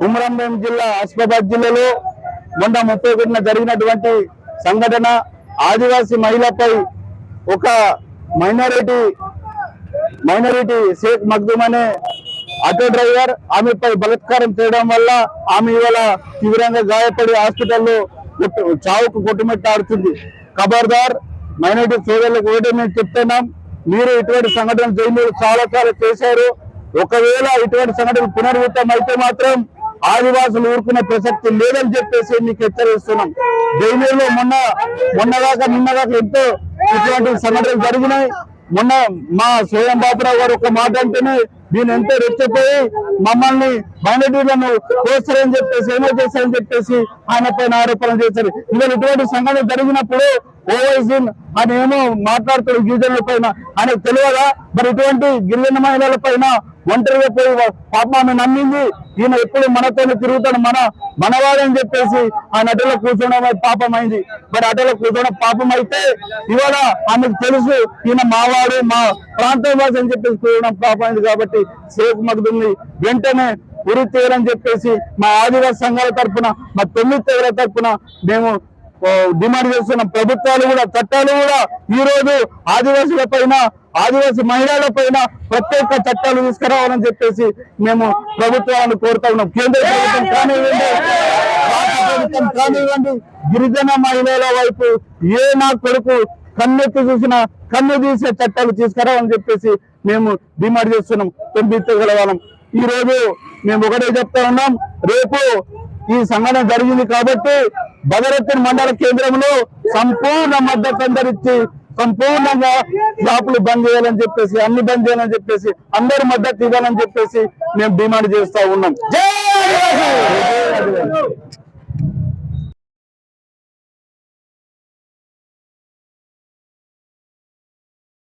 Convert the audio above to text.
కుమరంభీం జిల్లా ఆసిఫాబాద్ జిల్లాలో మొన్న ముప్పై ఒకటిన జరిగినటువంటి సంఘటన. ఆదివాసీ మహిళపై ఒక మైనారిటీ మైనారిటీ షేక్ మగ్దుమ్ అనే ఆటో డ్రైవర్ ఆమెపై బలాత్కారం చేయడం వల్ల ఆమె ఇవాళ తీవ్రంగా గాయపడి హాస్పిటల్లో చావుకు కొట్టుమెట్టాడుతుంది. ఖబర్దార్ మైనారిటీ సోదరులకు ఒకటి మేము చెప్తున్నాం మీరు ఇటువంటి సంఘటన జైలు చాలా చాలా చేశారు. ఒకవేళ ఇటువంటి సంఘటన పునరావృతం అయితే మాత్రం ఆదివాసులు ఊరుకునే ప్రసక్తి లేదని చెప్పేసి మీకు హెచ్చరిస్తున్నాం. ఢిల్లీలో మొన్న మొన్నదాకా నిన్నదాకా ఎంతో ఇటువంటి సంఘటనలు జరిగినాయి. మొన్న మా స్వయం బాబురావు గారు ఒక మాట అంటేనే దీని ఎంతో రెచ్చిపోయి మమ్మల్ని మైనార్టీలను కోస్తారని చెప్పేసి ఏమో చేస్తారని చెప్పేసి ఆయన పైన ఆరోపణలు చేశారు. ఇవాళ ఇటువంటి సంఘటన జరిగినప్పుడు ఓవైసీన్ అని ఏమో మాట్లాడుతాడు గిరిజనుల పైన. అని తెలియదా? మరి ఇటువంటి గిరిజన మహిళల పైన ఒంటరిగా పోయి పాపం ఆమె నమ్మింది. ఈయన ఎప్పుడు మనతోనే తిరుగుతాడు మన మనవాడని చెప్పేసి ఆయన అటలో కూర్చోవడం పాపం అయింది మరి అటలో కూర్చోవడం పాపం అయితే ఇవాళ ఆమెకు తెలుసు ఈయన మావాడు మా ప్రాంతం వాసి అని చెప్పేసి కూర్చోవడం పాపం అయింది కాబట్టి సేఫ్ మగ్దుల్ని వెంటనే ఉరి తీరని చెప్పేసి మా ఆదివాసీ సంఘాల తరపున మా తొమ్మిది తెగల తరపున మేము డిమాండ్ చేస్తున్న ప్రభుత్వాలు కూడా చట్టాలు కూడా ఈ రోజు ఆదివాసుల పైన ఆదివాసీ మహిళల పైన ప్రత్యేక చట్టాలు తీసుకురావాలని చెప్పేసి మేము ప్రభుత్వాలను కోరుతా ఉన్నాం. కేంద్ర ప్రభుత్వం కానివ్వండి రాష్ట్ర ప్రభుత్వం కానివ్వండి గిరిజన మహిళల వైపు ఏ నా కొడుకు కన్నెత్తి చూసిన కన్ను తీసే చట్టాలు తీసుకురావాలని చెప్పేసి మేము డిమాండ్ చేస్తున్నాం. తొమ్మిది వాళ్ళం. ఈ రోజు మేము ఒకటే చెప్తా ఉన్నాం రేపు ఈ సంఘటన జరిగింది కాబట్టి భగరత్న మండల కేంద్రంలో సంపూర్ణ మద్దతు అందరిచ్చి సంపూర్ణంగా షాపులు బంద్ చేయాలని చెప్పేసి అన్ని బంద్ చేయాలని చెప్పేసి అందరు మద్దతు ఇవ్వాలని చెప్పేసి మేము డిమాండ్ చేస్తా ఉన్నాం.